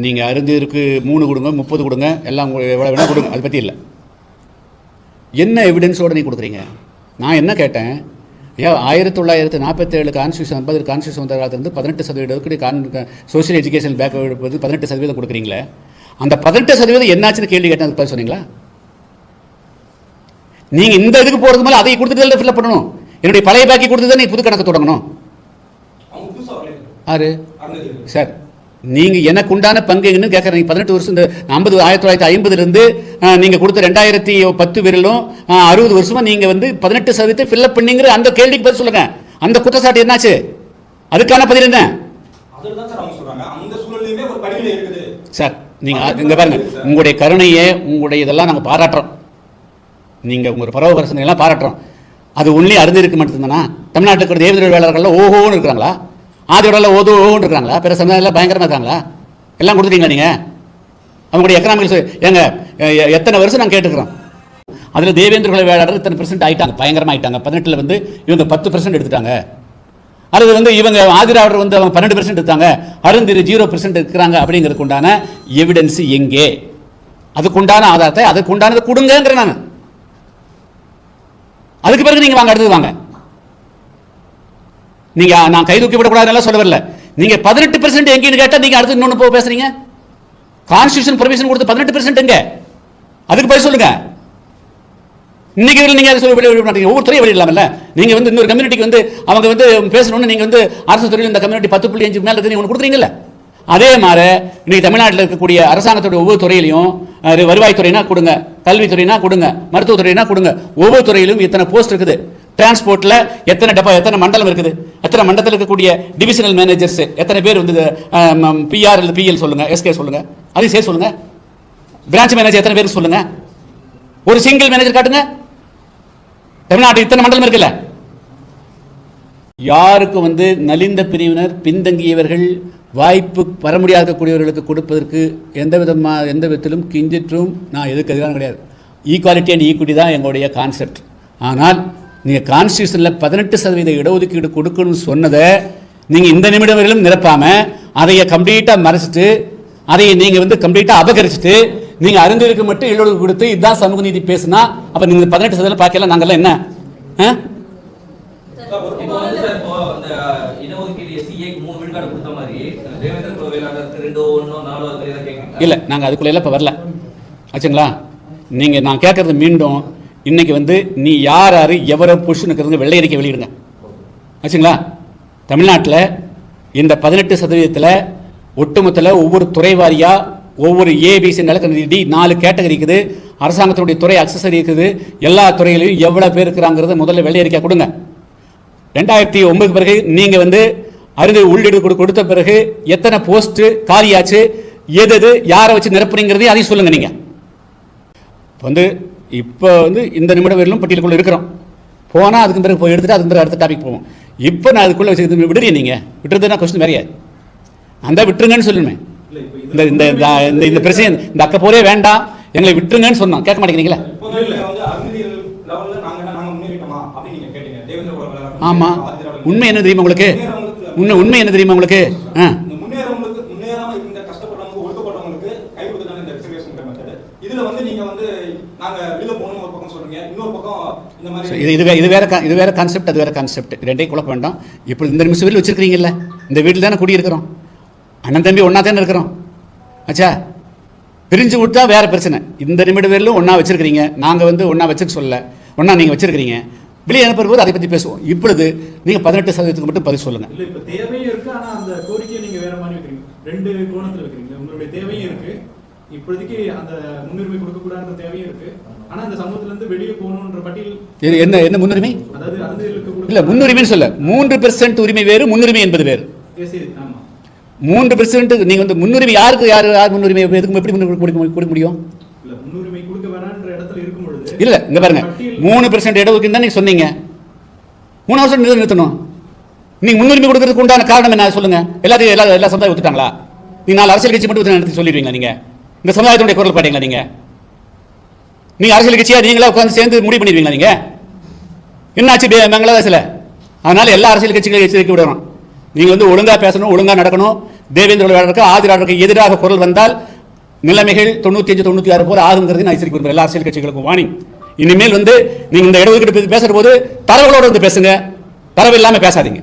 நீங்கள் அருந்திற்கு மூணு கொடுங்க முப்பது கொடுங்க எல்லாம் உங்களுக்கு எவ்வளோ வேணால் கொடுங்க அதை பற்றி இல்லை. என்ன எவிடன்ஸோடு நீ கொடுக்குறீங்க? நான் என்ன கேட்டேன்? ஏன் ஆயிரத்தி தொள்ளாயிரத்தி நாற்பத்தேழு கான்ஸ்டியூஷன் ஐம்பது கான்ஸ்டியூஷன் வந்த காலத்துலேருந்து பதினெட்டு சதவீதம் கான் சோஷியல் எஜுகேஷன் பேக் வந்து பதினெட்டு சதவீதம் கொடுக்குறீங்களே? அந்த பதினெட்டு சதவீதம் என்னாச்சுன்னு கேள்வி கேட்டேன் பதில் சொன்னீங்களா? நீங்கள் இந்த இதுக்கு போகிறதுக்கு மேலே அதை கொடுத்துட்டு ஃபில்அப் பண்ணணும். என்னுடைய பழைய பாக்கி கொடுத்து தான் நீ புது கணக்கு தொடங்கணும். ஆறு சார் நீங்கள் எனக்கு உண்டான பங்கு எங்கன்னு கேட்குறீங்க பதினெட்டு வருஷம் இந்த ஐம்பது ஆயிரத்தி தொள்ளாயிரத்தி ஐம்பதுலேருந்து நீங்கள் கொடுத்த ரெண்டாயிரத்தி பத்து வரையிலும் அறுபது வருஷமாக நீங்கள் வந்து பதினெட்டு சதவீதத்தை ஃபில்அப் பண்ணீங்கிற அந்த கேள்விக்கு பதில் சொல்லுங்கள் அந்த குற்றச்சாட்டு என்னாச்சு? அதுக்கான பதில் என்ன? சார் நீங்கள் இங்கே பாருங்க. உங்களுடைய கருணையை உங்களுடைய இதெல்லாம் நாங்கள் பாராட்டுறோம். நீங்கள் உங்கள் பரவகரசனை எல்லாம் பாராட்டுறோம். அது ஒன்லி அருந்திருக்கு மட்டும்தானா? தமிழ்நாட்டில் இருக்கிற தேவதர் வேளாளர்கள்லாம் ஓஹோன்னு இருக்கிறாங்களா? ஆதியோட ஓதோ ஓஹோன்னு இருக்கிறாங்களா பிற சமுதாயத்தில் பயங்கரமாக இருக்காங்களா? எல்லாம் கொடுத்துட்டீங்களா நீங்கள் அவங்களுடைய எக்கனாமிக்ஸ் ஏங்க எ- எத்தனை வருஷம் நாங்கள் கேட்டுக்கிறோம்? அதில் தேவேந்திர குல வேளாளர் இத்தனை பெர்சென்ட் ஆகிட்டாங்க பயங்கரமாக ஆயிட்டாங்க. பதினெட்டில் வந்து இவங்க பத்து பெர்சென்ட் எடுத்துட்டாங்க. அல்லது வந்து இவங்க ஆதிராவிடர் வந்து அவங்க பன்னெண்டு பெர்சென்ட் எடுத்தாங்க. அருந்திரு ஜீரோ பெர்சென்ட் இருக்கிறாங்க அப்படிங்கிறதுக்கு உண்டான எவிடன்ஸ் எங்கே? அதுக்குண்டான ஆதாரத்தை அதுக்குண்டானது கொடுங்கங்கிற நான். அதுக்கு பிறகு நீங்கள் வாங்க அடுத்தது வாங்க. நீங்க நான் கை தூக்கி விடக்கூடாதுன்னு சொல்ல வரல. நீங்க பதினெட்டு பெர்சென்ட் எங்கேன்னு கேட்டா நீங்க அடுத்து இன்னொன்று போக பேசுறீங்க? கான்ஸ்டியூஷன் பெர்மிஷன் கொடுத்து பதினெட்டு பெர்சென்ட் எங்க? அதுக்கு பதில் சொல்லுங்க. இன்னைக்கு நீங்க அதை சொல்லி வெளியே மாட்டீங்க. ஒவ்வொரு துறையும் வெளியிடலாம்ல நீங்க வந்து இன்னொரு கம்யூனிட்டிக்கு வந்து அவங்க வந்து பேசணும்னு நீங்க வந்து அரசு துறையில் இந்த கம்யூனிட்டி பத்து புள்ளி அஞ்சு மேல இருக்கு நீங்க ஒன்று கொடுக்குறீங்கல்ல? அதே மாதிரி இன்னைக்கு தமிழ்நாட்டில் இருக்கக்கூடிய அரசாங்கத்துடைய ஒவ்வொரு துறையிலையும் அஹ், வருவாய்த்துறைனா கொடுங்க கல்வித்துறைனா கொடுங்க மருத்துவத்துறைனா கொடுங்க. ஒவ்வொரு துறையிலும் இத்தனை போஸ்ட் இருக்குது. டிரான்ஸ்போர்ட்டில் எத்தனை டப்பா எத்தனை மண்டலம் இருக்குது? எத்தனை மண்டலத்தில் இருக்கக்கூடிய டிவிஷனல் மேனேஜர்ஸ் எத்தனை பேர் வந்து பிஆர் இல்லை பிஎல் சொல்லுங்க எஸ்கே சொல்லுங்க. அதையும் சேர்த்து சொல்லுங்க. பிரான்ச் மேனேஜர் எத்தனை பேர் சொல்லுங்க? ஒரு சிங்கிள் மேனேஜர் காட்டுங்க. தமிழ்நாட்டில் இத்தனை மண்டலம் இருக்குல்ல? யாருக்கு வந்து நலிந்த பிரிவினர் பின்தங்கியவர்கள் வாய்ப்பு பெற முடியாதக்கூடியவர்களுக்கு கொடுப்பதற்கு எந்த விதமாக எந்த விதத்திலும் கிஞ்சிற்றும் நான் எதுக்கு எதிரான கிடையாது. ஈக்குவாலிட்டி அண்ட் ஈக்குவிட்டி தான் எங்களுடைய கான்செப்ட் ஆனால் நீங்கள் கான்ஸ்டியூஷனில் பதினெட்டு சதவீத இடஒதுக்கீடு கொடுக்கணும்னு சொன்னதை நீங்கள் இந்த நிமிடம் வரையிலும் நிரப்பாமல் அதைய கம்ப்ளீட்டாக மறைச்சிட்டு அதை நீங்கள் வந்து கம்ப்ளீட்டாக அபகரிச்சுட்டு நீங்கள் அறிந்ததுக்கு மட்டும் இடஒதுக்கீடு கொடுத்து இதுதான் சமூக நீதி பேசுனா அப்போ நீங்கள் பதினெட்டு சதவீதம் பார்க்கலாம் நாங்கள்லாம் என்ன? இல்லை நாங்கள் அதுக்குள்ள இப்போ வரல. ஆச்சுங்களா? நீங்கள் நான் கேட்குறது மீண்டும் இன்னைக்கு வந்து நீ யார் யார் எவரை புருஷனுக்கு வெள்ளை அறிக்கை வெளியிடுங்க. ஆச்சுங்களா? தமிழ்நாட்டில் இந்த பதினெட்டு சதவீதத்தில் ஒட்டுமொத்தத்தில் ஒவ்வொரு துறை வாரியாக ஒவ்வொரு ஏபிசி நிலக்கரி டி நாலு கேட்டகரி இருக்குது. அரசாங்கத்தினுடைய துறை அக்சசரி இருக்குது. எல்லா துறையிலையும் எவ்வளோ பேர் இருக்கிறாங்கிறத முதல்ல வெள்ளை அறிக்கை கொடுங்க. ரெண்டாயிரத்தி ஒன்பதுக்கு பிறகு நீங்கள் வந்து அறுதி உள்ளீடு கொடு- கொடுத்த பிறகு எத்தனை போஸ்ட்டு காலியாச்சு எது எது யாரை வச்சு நிரப்புறீங்கிறதையும் அதையும் சொல்லுங்கள் நீங்கள் வந்து இப்போ வந்து இந்த நிமிடம் வரையிலும் பட்டியலுக்குள்ள இருக்கிறோம். போனால் அதுக்கு பிறகு போய் எடுத்துட்டு அதுக்கு பிறகு அடுத்த டாபிக் போவோம். இப்போ நான் அதுக்குள்ள வச்சு விடுறீங்க நீங்க. விட்டுறதுனா கொஸ்டின் வேறையா? அந்த விட்டுருங்கன்னு சொல்லுமே. இந்த இந்த இந்த- இந்த இந்த பிரச்சனை இந்த அக்க போரே வேண்டாம். எங்களை விட்டுருங்கன்னு சொன்னோம் கேட்க மாட்டேங்கிறீங்களா? இப்போ நீங்க வந்து அருந்ததி லெவல்ல நாங்க என்ன நாங்க முன்னேறிட்டோமா அப்படின்னு நீங்க கேட்டீங்க. தேவேந்திர குல வேளாளர் ஆமா. ஆதிதிராவிடர் உண்மை என்ன தெரியுமா உங்களுக்கு? உண்மை உண்மை என்ன தெரியுமா உங்களுக்கு? ஆ. முன்னேறாம இந்த கஷ்டப்படுறவங்க ஒழுக்கப்படுறவங்களுக்கு கை கொடுத்ததான இந்த ரிசர்வேஷன் மெத்தட் இதுல வந்து நீங்க வந்து நாங்க வெளியில போகணும் ஒரு பக்கம் சொல்றீங்க இன்னொரு பக்கம் இந்த மாதிரி இது இது இது வேற இது வேற கான்செப்ட் அது வேற கான்செப்ட் ரெண்டையும் குழப்ப வேண்டாம். இப்போ இந்த நிமிஷம் வீட்டில் வச்சிருக்கீங்கல்ல இந்த வீட்டில் தானே குடியிருக்கிறோம். அண்ணன் தம்பி ஒன்றா தானே இருக்கிறோம். ஆச்சா பிரிஞ்சு விட்டா வேற பிரச்சனை. இந்த நிமிடம் வேலும் ஒன்றா வச்சிருக்கிறீங்க. நாங்கள் வந்து ஒன்றா வச்சுக்க சொல்லல ஒன்றா நீங்கள் வச்சிருக்கிறீங்க. வெளியே அனுப்புற போது அதை பற்றி பேசுவோம். இப்பொழுது நீங்கள் பதினெட்டு சதவீதத்துக்கு மட்டும் பதில் சொல்லுங்கள் இல்ல இப்ப தேவையும் இருக்கு ஆனா அந்த கோரிக்கையை நீங்க வேற மாதிரி வைக்கிறீங்க. ரெண்டு கோணத்துல வைக்கிறீங்க. உங்களுடைய தேவையும் இருக்கு. இப்போதைக்கு அந்த முன்னுரிமை கொடுக்க கூடாதுன்ற தேவையும் இருக்கு. ஆனா அந்த சமூகத்துல இருந்து வெளியே போகணுன்ற பட்டியல் என்ன என்ன முன்னுரிமை? அதாவது அருந்ததிகளுக்கு இல்லை முன்னுரிமைன்னு சொல்ல. மூன்று பெர்சென்ட் உரிமை வேறு முன்னுரிமை என்பது வேறு. மூன்று பெர்சென்ட் நீங்கள் வந்து முன்னுரிமை யாருக்கு யார் யார் முன்னுரிமை எதுக்கு எப்படி முன்னுரிமை கொடுக்க முடியும் இல்ல முன்னுரிமை கொடுக்க வேணான்ற இடத்துல இருக்கும் பொழுது இல்ல இங்க பாருங்க. மூணு பெர்சன்ட் இடஒதுக்கீடு தான் நீங்க சொன்னீங்க. மூணு வருஷம் நிறுத்தணும். நீங்கள் முன்னுரிமை கொடுக்கறதுக்கு உண்டான காரணம் என்ன? சொல்லுங்க. எல்லாத்தையும் எல்லா எல்லா சமுதாயம் ஒத்துட்டாங்களா? நீங்க நாலு அரசியல் கட்சி மட்டும் நடத்தி சொல்லிடுவீங்களா நீங்க? இந்த சமுதாயத்துடைய குரல் பாட்டீங்களா நீங்க. நீங்க அரசியல் கட்சியா நீங்களா உட்காந்து சேர்ந்து முடிவு பண்ணிடுவீங்களா நீங்க? என்னாச்சு பே- பங்களாதேஷ்ல? அதனால எல்லா அரசியல் கட்சிகளையும் எச்சரிக்கை விடணும் நீங்க வந்து ஒழுங்கா பேசணும் ஒழுங்கா நடக்கணும். தேவேந்திர வேளாளருக்கு ஆதிராளருக்கு எதிராக குரல் வந்தால் நிலைமைகள் தொண்ணூத்தி அஞ்சு தொண்ணூத்தி ஆறு போல ஆகுங்கிறது நான் எச்சரிக்கை எல்லா அரசியல் கட்சிகளுக்கும். வாணி. இனிமேல் வந்து நீங்கள் இந்த இடஒதுக்கீடு பேசுகிற போது தரவுகளோடு வந்து பேசுங்க. தரவு இல்லாமல் பேசாதீங்க.